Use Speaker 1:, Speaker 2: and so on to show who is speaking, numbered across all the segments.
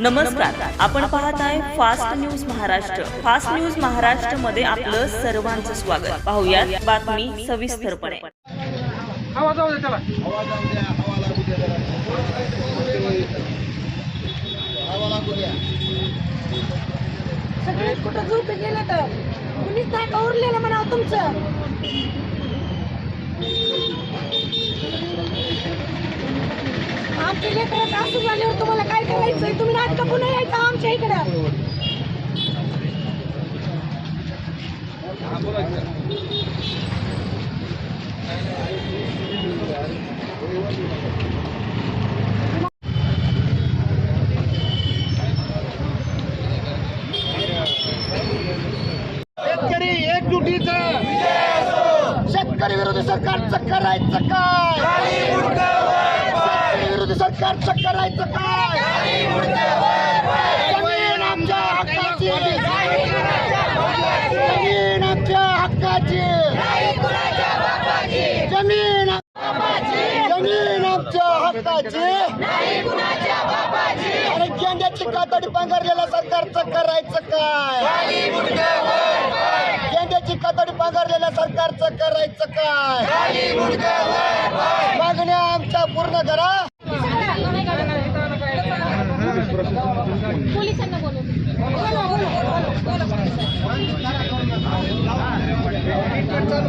Speaker 1: नमस्कार. आपण पाहत आहे fast news Maharashtra fast news महाराष्ट्रमध्ये आपलं सर्वांचं स्वागत. पाहूया बातमी सविस्तरपणे.
Speaker 2: आवाज त्याला
Speaker 3: सगळे कुठं झोपे गेलं तर? कुणीच नाही उरलेलं म्हणावं तुमचं? आमचे लेकरं असं झाल्यावर तुम्हाला काय करायचंय? तुम्ही नाटकं पुन्हा यायचं आमच्या इकडं.
Speaker 4: शेतकरी एकजुटीचं. शेतकरी विरोधी सरकारचं करायचं काय शेतकरी विरोधी सरकारचं करायचं काय? जमीन आमच्या हक्काची. जमीन आमच्या हक्काची. जमीन जमीन आमच्या हक्काची. आणि गेंड्याची कातडी पांघरलेल्या सरकारचं करायचं काय? गेंड्याची कातडी पांघरलेल्या सरकारचं करायचं काय? मागण्या आमच्या पूर्ण करा.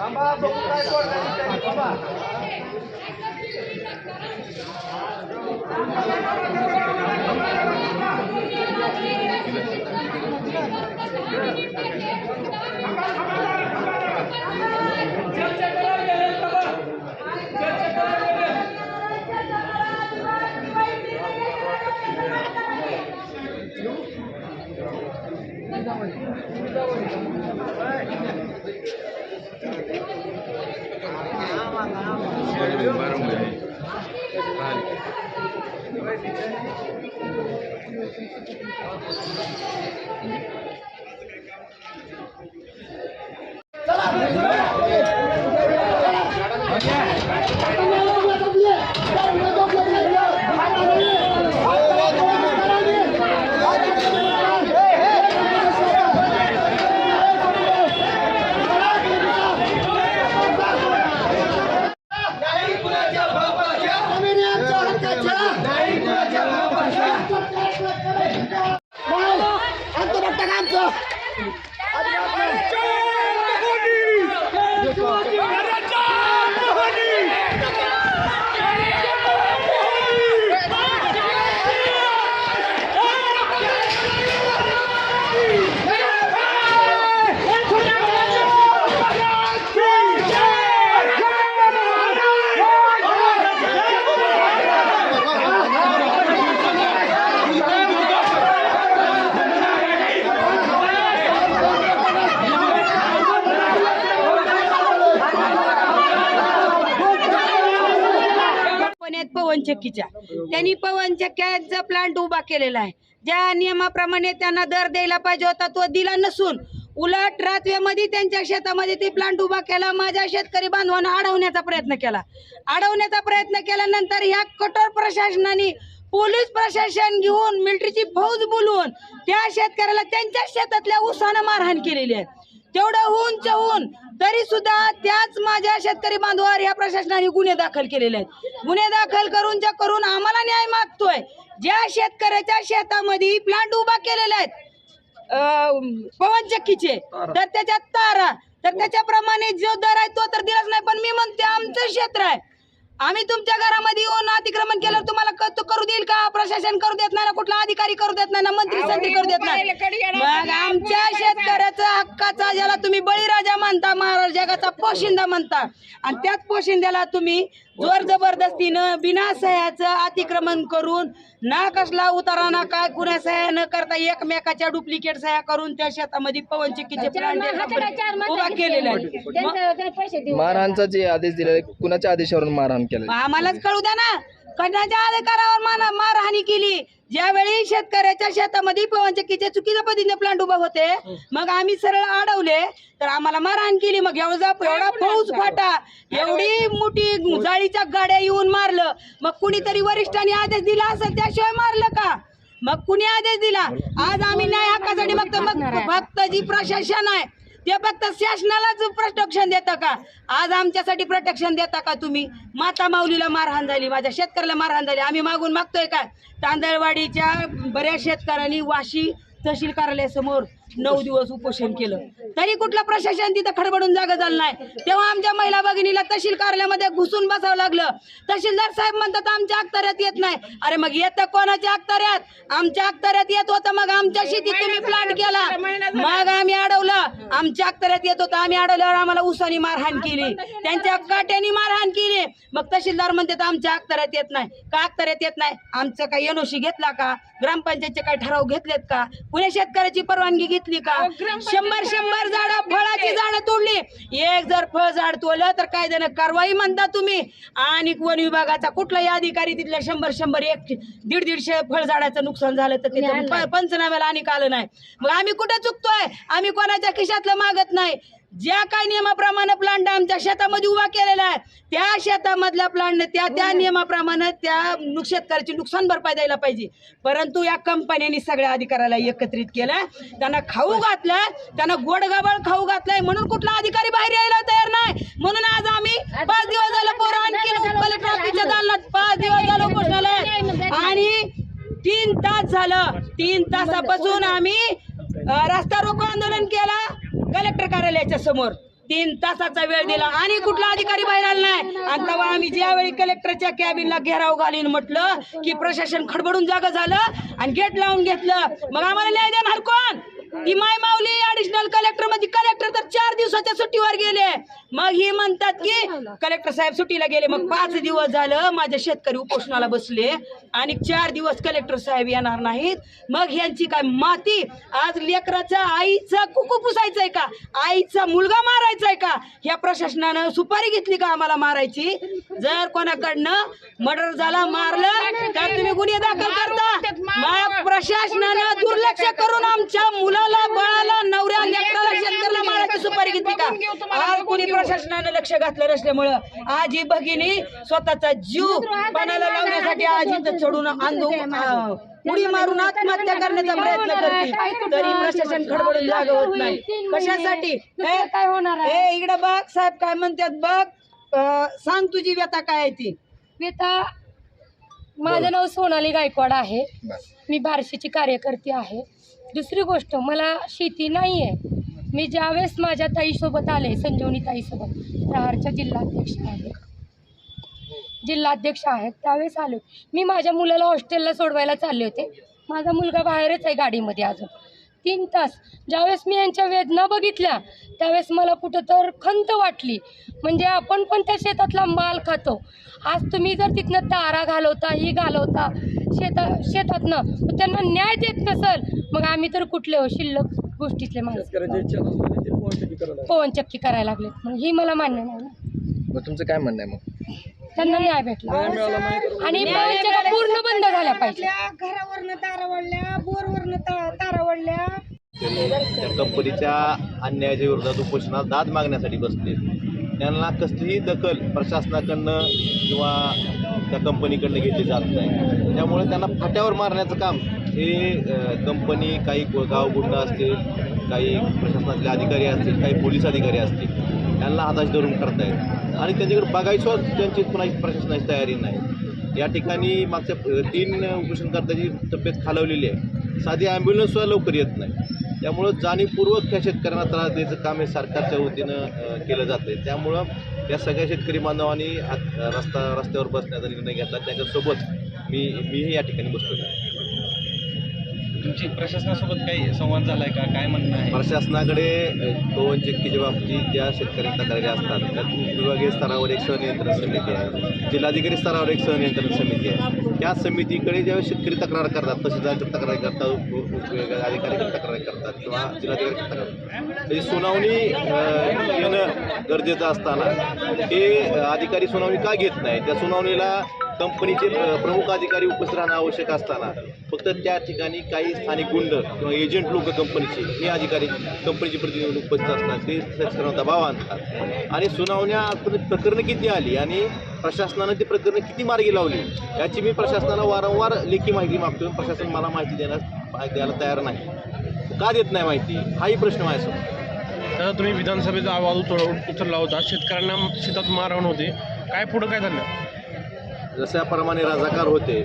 Speaker 4: বাবা বকুলাই করবেন
Speaker 5: Thank you. जमिनी पवनचक्कीच्या. त्यांनी पवनचक्क्याचा प्लांट उभा केलेला आहे. ज्या नियमाप्रमाणे त्यांना दर द्यायला पाहिजे होता तो दिला नसून उलट रात्रीमध्ये त्यांच्या शेतामध्ये ते प्लांट उभा केला माझ्या शेतकरी बांधवांना अडवण्याचा प्रयत्न केला. अडवण्याचा प्रयत्न केल्यानंतर ह्या कठोर प्रशासनाने पोलीस प्रशासन घेऊन मिलिटरीची फौज बोलवून त्या शेतकऱ्याला त्यांच्या शेतातल्या उसानं मारहाण केलेली आहे. तेवढं होऊन होऊन तरी सुद्धा त्याच माझ्या शेतकरी बांधवावर या प्रशासनाने गुन्हे दाखल केलेले आहेत. गुन्हे दाखल करून ज्या करून आम्हाला न्याय मागतोय ज्या शेतकऱ्याच्या शेतामध्ये प्लांट उभा केलेले आहेत पवन चक्कीचे तर. त्याच्यात तारा. तर त्याच्याप्रमाणे जो दर आहे तो तर दिलाच नाही पण मी म्हणते आमचं क्षेत्र आहे. आम्ही तुमच्या घरामध्ये येऊन अतिक्रमण केलं तुम्हाला क- तो करू देईल का? प्रशासन करू देत नाही ना कुठला अधिकारी करू देत नाही ना मंत्री संधी करू देत नाही. मग आमच्या शेतकऱ्याचा हक्काचा ज्याला तुम्ही बळीराजा म्हणता महाराज जगाचा पोशिंदा म्हणता आणि त्याच पोशिंद्याला तुम्ही जोर जबरदस्तीनं बिना सह्याचं अतिक्रमण करून ना कसला उतारा ना काय कुणा सह्या न करता एकमेकाच्या डुप्लिकेट सह्या करून त्या शेतामध्ये पवन चक्कीचे प्लांट उभा केलेला आहे.
Speaker 6: मारहाणचा जे आदेश दिलेला कुणाच्या आदेशावरून मारहाण केलं
Speaker 5: आम्हालाच कळू द्या ना. कण्याच्या अधिकारावर मान मारहाणी केली. ज्यावेळी शेतकऱ्याच्या शेतामध्ये पवनचक्कीचे चुकीच्या पद्धतीने प्लांट उभा होते मग आम्ही सरळ अडवले. तर आम्हाला मारहाण केली. मग एवढा एवढा फौज फाटा. एवढी मोठी जाळीच्या गाड्या येऊन मारलं. मग कुणीतरी वरिष्ठांनी आदेश दिला असेल त्याशिवाय मारलं का? मग कुणी आदेश दिला? आज आम्ही न्याय हक्कासाठी मग मग फक्त जी प्रशासन आहे. ते फक्त शासनालाच प्रोटेक्शन देता का? आज आमच्यासाठी प्रोटेक्शन देता का तुम्ही? माता माऊलीला मारहाण झाली माझ्या शेतकऱ्याला मारहाण झाली. आम्ही मागून मागतोय काय? तांदळवाडीच्या बऱ्याच शेतकऱ्यांनी वाशी तहसील कार्यालयासमोर नऊ दिवस उपोषण केलं. तरी कुठलं प्रशासन तिथं खडबडून जागा झालं नाही. तेव्हा आमच्या महिला भगिनीला तहसील कार्यालयामध्ये घुसून बसावं लागलं. तहसीलदार साहेब म्हणतात आमच्या अखत्याऱ्यात येत नाही. अरे मग येतं कोणाच्या अखत्याऱ्यात आमच्या अखत्याऱ्यात येत होतं मग आमच्या शेतीत तुम्ही प्लांट केला. मग आम्ही अडवलं. आमच्या अखत्याऱ्यात येत होतं आम्ही अडवल्यावर आम्हाला उसानी मारहाण केली. त्यांच्या काट्यानी मारहाण केली. मग तहसीलदार म्हणतात आमच्या अखत्याऱ्यात येत नाही. का अखत्याऱ्यात येत नाही? आमचं काही एनओसी घेतला का? ग्रामपंचायतचे काही ठराव घेतलेत का? पुणे शेतकऱ्याची परवानगी घेतली का? शंभर शंभर झाडं फळाची झाडं तोडली. एक जर फळ झाड तोडलं तर काय देणं कारवाई म्हणता तुम्ही. आणि वन विभागाचा कुठलाही अधिकारी तिथल्या शंभर शंभर एक दीड दीडशे फळझाडाचं नुकसान झालं तर प- पंचनाम्याला आणि आलं नाही. मग आम्ही कुठं चुकतोय? आम्ही कोणाच्या खिशातलं मागत नाही. ज्या काही नियमाप्रमाणे प्लांट आमच्या शेतामध्ये उभा केलेला आहे त्या शेतामधल्या प्लांट त्या त्या नियमाप्रमाणे त्या शेतकऱ्याची नुकसान भरपाई द्यायला पाहिजे. परंतु या कंपन्यांनी सगळ्या अधिकाऱ्याला एकत्रित केलं त्यांना खाऊ घातलं त्यांना गोडगाबळ खाऊ घातलंय म्हणून कुठला अधिकारी बाहेर यायला तयार नाही. म्हणून आज आम्ही पाच दिवस झालं पोरं आणखी कलेक्टर ऑफिसच्या दालनात पाच दिवस झालं उपोषणाला. आणि तीन तास झालं. तीन तासापासून आम्ही रस्ता रोको आंदोलन केला. कलेक्टर कार्यालयाच्या समोर तीन तासाचा वेळ दिला आणि कुठला अधिकारी बाहेर आला नाही. आणि तेव्हा आम्ही ज्यावेळी कलेक्टरच्या कॅबिनला घेराव घालून म्हटलं की प्रशासन खडबडून जागा झालं आणि गेट लावून घेतलं. मग आम्हाला न्याय देणार कोण? ती माय माऊली ऍडिशनल कलेक्टरमध्ये कलेक्टर तर चार दिवसाच्या सुट्टीवर गेले. मग ही म्हणतात की कलेक्टर साहेब सुट्टीला गेले. मग पाच दिवस झालं माझ्या शेतकरी उपोषणाला बसले. आणि चार दिवस कलेक्टर साहेब येणार नाहीत. मग यांची काय माती? आज लेकराचा आईचा कुकू पुसायचंय का? आईचा मुलगा मारायचाय का? ह्या प्रशासनानं सुपारी घेतली का आम्हाला मारायची? जर कोणाकडनं मर्डर झाला मारलं तर तुम्ही गुन्हे दाखल करता. मग प्रशासनानं दुर्लक्ष करून आमच्या मुला मुलाला बाळाला नवऱ्या लेकराला शेतकऱ्याला मारायची सुपारी घेतली का? आज कोणी प्रशासनानं लक्ष घातलं नसल्यामुळं आज ही भगिनी स्वतःचा जीव पणाला लावण्यासाठी आज इथं चढून आंदोलन उडी मारून आत्महत्या करण्याचा प्रयत्न करते तरी प्रशासन खडबडून जागा होत नाही. कशासाठी?
Speaker 3: काय होणार
Speaker 5: ए ए, इकडं बघ साहेब काय म्हणतात बघ. सांग तुझी व्यथा काय आहे ती?
Speaker 3: बेटा माझं नाव सोनाली गायकवाड आहे. मी बार्शीची कार्यकर्ती आहे. दुसरी गोष्ट मला शेती नाही आहे मी ज्यावेळेस माझ्या ताईसोबत आले संजीवनी ताईसोबत प्रहारच्या जिल्हाध्यक्ष आहेत जिल्हाध्यक्ष आहेत त्यावेळेस आले मी माझ्या मुलाला हॉस्टेलला सोडवायला चालले होते. माझा मुलगा बाहेरच आहे गाडीमध्ये अजून. तीन तास. ज्यावेळेस मी यांच्या वेदना बघितल्या त्यावेळेस मला कुठं तर खंत वाटली. म्हणजे आपण पण त्या शेतातला माल खातो. आज तुम्ही जर तिथनं तारा घालवता ही घालवता शेता शेतातनं मग त्यांना न्याय देत नसल मग आम्ही तर कुठले हो शिल्लक गोष्टीतले माणसं. पवनचक्की करायला लागले. मग ही मला मान्य नाही. ना
Speaker 6: मग तुमचं काय म्हणणं आहे मग?
Speaker 3: त्यांना न्याय भेटला. आणि पवनचक्क्या पूर्ण बंद झाल्या पाहिजे.
Speaker 5: घरावरनं तारा वडल्या बोरवरनं तारा वडल्या
Speaker 7: त्या कंपनीच्या अन्यायाच्या विरोधात उपोषणात दाद मागण्यासाठी बसले. त्यांना कसलीही दखल प्रशासनाकडनं किंवा त्या कंपनीकडनं घेतली जात नाही. त्यामुळे त्यांना फाट्यावर मारण्याचं काम हे कंपनी काही गो- गावगुंड असतील काही प्रशासनातले अधिकारी असतील काही पोलीस अधिकारी असतील त्यांना हाताशी धरून करतायत. आणि त्यांच्याकडे बघायचं त्यांची कुणाची प्रशासनाची तयारी नाही. या ठिकाणी मागच्या तीन उपोषणकर्त्याची तब्येत खालवलेली आहे. साधी ॲम्ब्युलन्ससुद्धा लवकर येत नाही. त्यामुळं जाणीवपूर्वक त्या शेतकऱ्यांना त्रास द्यायचं काम हे सरकारच्या वतीनं केलं जातं त्यामुळं या सगळ्या शेतकरी बांधवांनी रस्ता रस्त्यावर बसण्याचा निर्णय घेतला. त्याच्यासोबत मी मीही या ठिकाणी बसलो आहे
Speaker 2: तुमची प्रशासनासोबत काही संवाद झालाय का? काय म्हणणं आहे?
Speaker 7: प्रशासनाकडे दोन चक्कीच्या बाबतीत ज्या शेतकरी तक्रारी असतात त्यात विभागीय स्तरावर एक सहनियंत्रण समिती आहे. जिल्हाधिकारी स्तरावर एक सहनियंत्रण समिती आहे. त्या समितीकडे ज्यावेळेस शेतकरी तक्रार करतात तहसीलदारच्या तक्रारी करतात उप- उप- वेगवेगळ्या अधिकारी तक्रारी करतात किंवा जिल्हाधिकारी तक्रार त्याची म्हणजे सुनावणी येणं गरजेचं असताना हे अधिकारी सुनावणी का घेत नाही त्या सुनावणीला कंपनीचे प्रमुख अधिकारी उपस्थित राहणं आवश्यक असताना फक्त त्या ठिकाणी काही स्थानिक गुंड किंवा एजंट लोक कंपनीचे हे अधिकारी कंपनीचे प्रतिनिधी उपस्थित असतात. ते शेतकऱ्यांना दबाव आणतात. आणि सुनावण्या आजपर्यंत प्रकरणं किती आली आणि प्रशासनानं ती प्रकरणं किती मार्गी लावली याची मी प्रशासनाला वारंवार लेखी माहिती मागतो प्रशासन मला माहिती देण्यास द्यायला तयार नाही. का देत नाही माहिती? हाही प्रश्न माझ्यासमोर
Speaker 2: दादा तुम्ही विधानसभेचा आवाज उचल उचलला होता. शेतकऱ्यांना शेतात मारहाण होते. काय पुढं काय झालं?
Speaker 7: जशाप्रमाणे रजाकार होते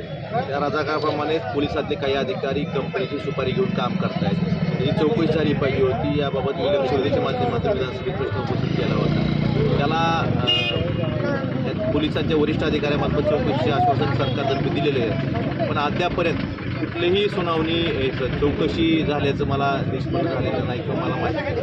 Speaker 7: त्या राजाकारप्रमाणे पोलिसातले काही अधिकारी कंपनीची सुपारी घेऊन काम करतायत. ही चौकशी झाली पाहिजे होती याबाबत मी लक्षवेधीच्या माध्यमातून विधानसभेत प्रश्न उपस्थित केला होता. त्याला पोलिसांच्या वरिष्ठ अधिकाऱ्यामार्फत चौकशीचे आश्वासन सरकारतर्फे दिलेले आहे पण अद्यापर्यंत कुठलीही सुनावणी चौकशी झाल्याचं मला निष्पन्न झालेलं नाही किंवा मला माहिती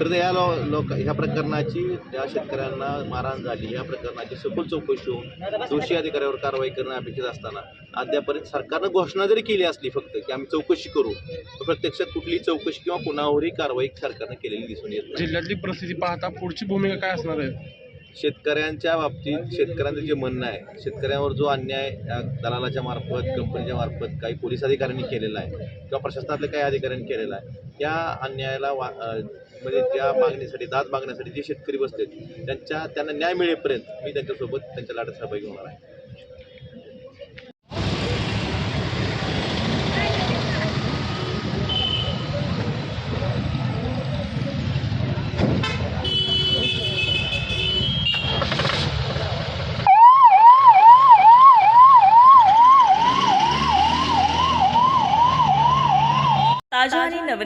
Speaker 7: तर या लो लोक ह्या प्रकरणाची ज्या शेतकऱ्यांना मारहाण झाली या प्रकरणाची सखोल चौकशी होऊन दोषी अधिकाऱ्यावर कारवाई करणं अपेक्षित असताना अद्यापर्यंत सरकारनं घोषणा जरी केली असली फक्त की आम्ही चौकशी करू तर प्रत्यक्षात कुठलीही चौकशी किंवा कुणावरही कारवाई सरकारनं केलेली दिसून येत
Speaker 2: जिल्ह्यातली परिस्थिती पाहता पुढची भूमिका काय असणार आहे?
Speaker 7: शेतकऱ्यांच्या बाबतीत शेतकऱ्यांचं जे म्हणणं आहे शेतकऱ्यांवर जो अन्याय दलालाच्या मार्फत कंपनीच्या मार्फत काही पोलीस अधिकाऱ्यांनी केलेला आहे किंवा प्रशासनातल्या काही अधिकाऱ्यांनी केलेला आहे त्या अन्यायाला वा म्हणजे त्या मागणीसाठी दाद मागण्यासाठी जे शेतकरी बसलेत त्यांच्या त्यांना न्याय मिळेपर्यंत मी त्यांच्यासोबत त्यांच्या लाटात सहभागी होणार आहे
Speaker 1: ताज्या आणि